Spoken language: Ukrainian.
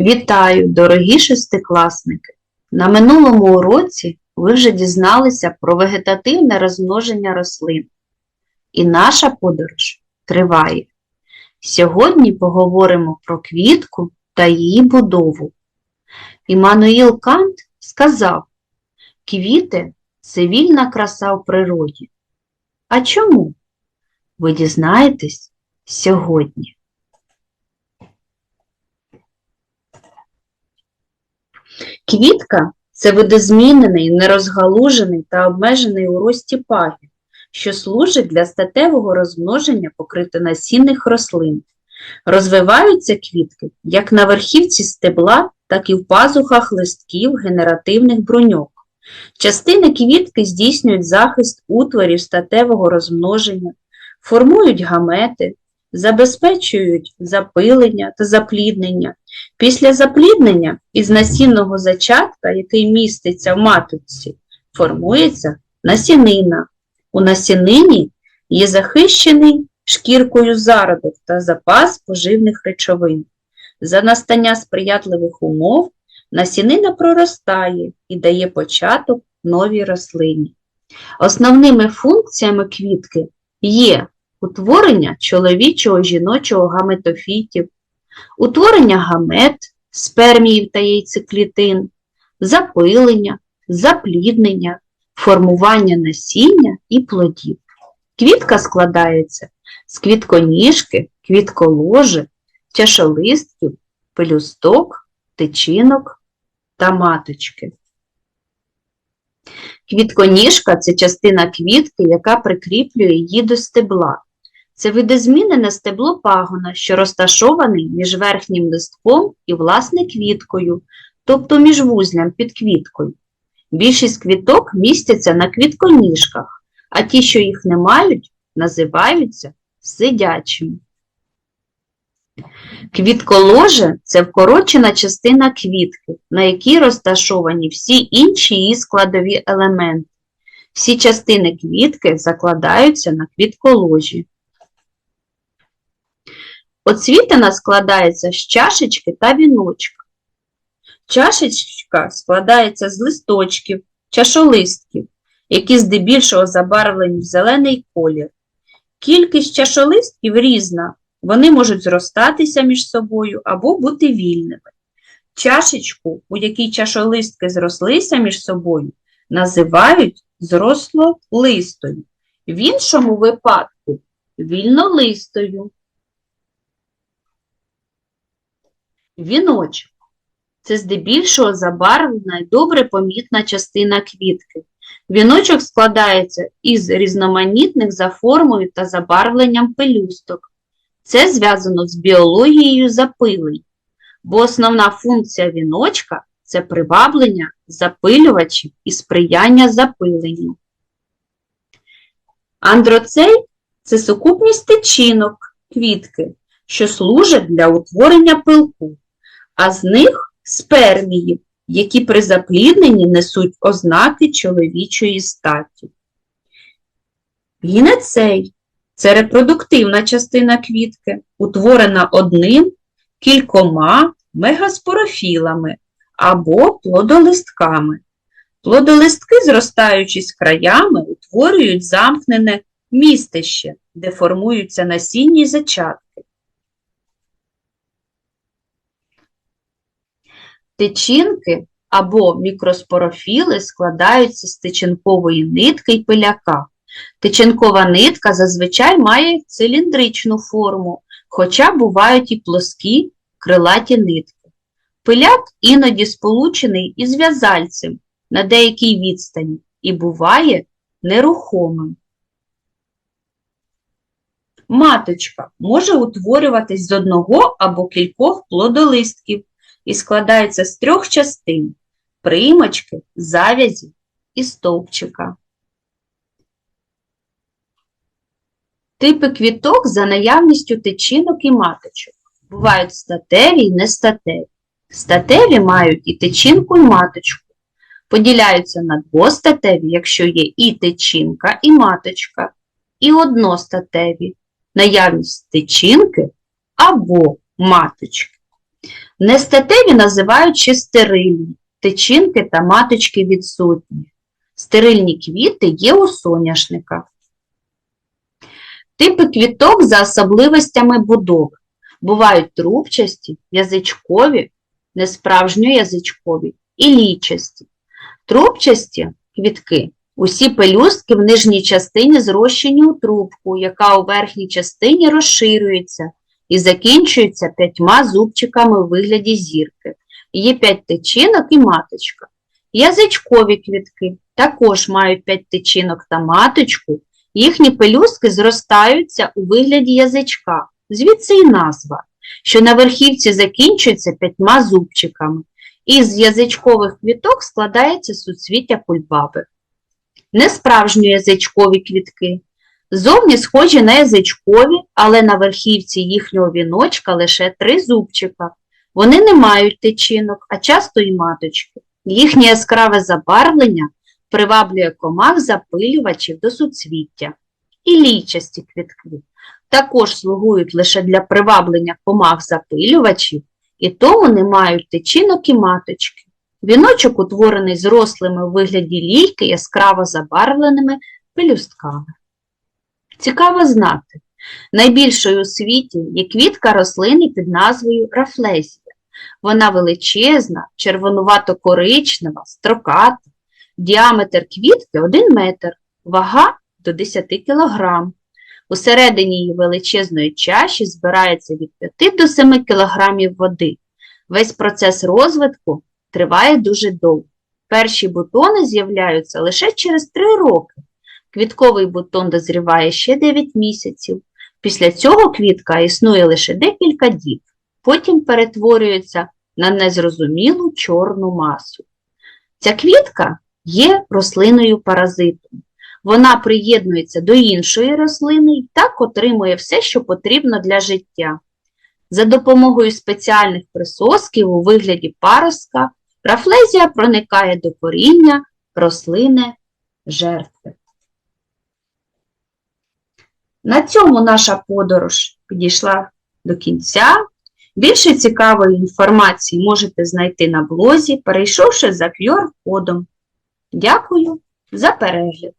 Вітаю, дорогі шестикласники! На минулому уроці ви вже дізналися про вегетативне розмноження рослин. І наша подорож триває. Сьогодні поговоримо про квітку та її будову. Іммануїл Кант сказав, квіти – це вільна краса в природі. А чому? Ви дізнаєтесь сьогодні. Квітка це видозмінений, нерозгалужений та обмежений у рості пагін, що служить для статевого розмноження покритонасінних рослин. Розвиваються квітки як на верхівці стебла, так і в пазухах листків генеративних бруньок. Частини квітки здійснюють захист утворів статевого розмноження, формують гамети, забезпечують запилення та запліднення. Після запліднення із насінного зачатка, який міститься в маточці, формується насінина. У насінині є захищений шкіркою зародок та запас поживних речовин. За настання сприятливих умов насінина проростає і дає початок новій рослині. Основними функціями квітки є утворення чоловічого жіночого гаметофітів, утворення гамет, сперміїв та яйцеклітин, запилення, запліднення, формування насіння і плодів. Квітка складається з квітконіжки, квітколожи, чашолистків, пелюсток, тичинок та маточки. Квітконіжка – це частина квітки, яка прикріплює її до стебла. Це видозмінене стебло пагона, що розташований між верхнім листком і, власне, квіткою, тобто між вузлям під квіткою. Більшість квіток містяться на квітконіжках, а ті, що їх не мають, називаються сидячими. Квітколоже – це вкорочена частина квітки, на якій розташовані всі інші її складові елементи. Всі частини квітки закладаються на квітколожі. Оцвітина складається з чашечки та віночка. Чашечка складається з листочків, чашолистків, які здебільшого забарвлені в зелений колір. Кількість чашолистків різна, вони можуть зростатися між собою або бути вільними. Чашечку, у якій чашолистки зрослися між собою, називають зрослолистою. В іншому випадку вільнолистою. Віночок це здебільшого забарвлена і добре помітна частина квітки. Віночок складається із різноманітних за формою та забарвленням пелюсток. Це зв'язано з біологією запилень, бо основна функція віночка це приваблення запилювачів і сприяння запиленню. Андроцей це сукупність тичинок квітки, що служать для утворення пилку, а з них спермії, які при заплідненні несуть ознаки чоловічої статі. Гінецей це репродуктивна частина квітки, утворена одним, кількома мегаспорофілами або плодолистками. Плодолистки, зростаючись краями, утворюють замкнене містище, де формуються насінні зачатки. Тичинки або мікроспорофіли складаються з тичинкової нитки й пиляка. Тичинкова нитка зазвичай має циліндричну форму, хоча бувають і плоскі крилаті нитки. Пиляк іноді сполучений із в'язальцем на деякій відстані і буває нерухомим. Маточка може утворюватись з одного або кількох плодолистків і складається з трьох частин – приймочки, завязі і стовпчика. Типи квіток за наявністю тичинок і маточок. Бувають статеві і нестатеві. Статеві мають і тичинку, і маточку. Поділяються на двостатеві, якщо є і тичинка, і маточка, і одностатеві, наявність тичинки або маточки. Нестатеві називають стерильні, тичинки та маточки відсутні. Стерильні квіти є у соняшника. Типи квіток за особливостями будови. Бувають трубчасті, язичкові, несправжньоязичкові і лічасті. Трубчасті квітки усі пелюстки в нижній частині зрощені у трубку, яка у верхній частині розширюється і закінчується п'ятьма зубчиками у вигляді зірки. Є п'ять тичинок і маточка. Язичкові квітки також мають п'ять тичинок та маточку. Їхні пелюстки зростаються у вигляді язичка, звідси і назва, що на верхівці закінчується п'ятьма зубчиками. Із язичкових квіток складається суцвіття кульбаби. Несправжньоязичкові квітки. Зовні схожі на язичкові, але на верхівці їхнього віночка лише три зубчика. Вони не мають тичинок, а часто і маточки. Їхнє яскраве забарвлення приваблює комах запилювачів до суцвіття. І лійчасті квітки також слугують лише для приваблення комах запилювачів, і тому не мають тичинок і маточки. Віночок утворений зрослими у вигляді лійки яскраво забарвленими пелюстками. Цікаво знати, найбільшою у світі є квітка рослини під назвою рафлезія. Вона величезна, червонувато-коричнева, строката, діаметр квітки 1 метр, вага до 10 кг. Усередині її величезної чаші збирається від 5 до 7 кг води. Весь процес розвитку триває дуже довго. Перші бутони з'являються лише через 3 роки. Квітковий бутон дозріває ще 9 місяців. Після цього квітка існує лише декілька діб, потім перетворюється на незрозумілу чорну масу. Ця квітка є рослиною паразитом. Вона приєднується до іншої рослини і так отримує все, що потрібно для життя. За допомогою спеціальних присосків у вигляді паростка рафлезія проникає до коріння рослини жертви. На цьому наша подорож підійшла до кінця. Більше цікавої інформації можете знайти на блозі, перейшовши за QR-кодом. Дякую за перегляд!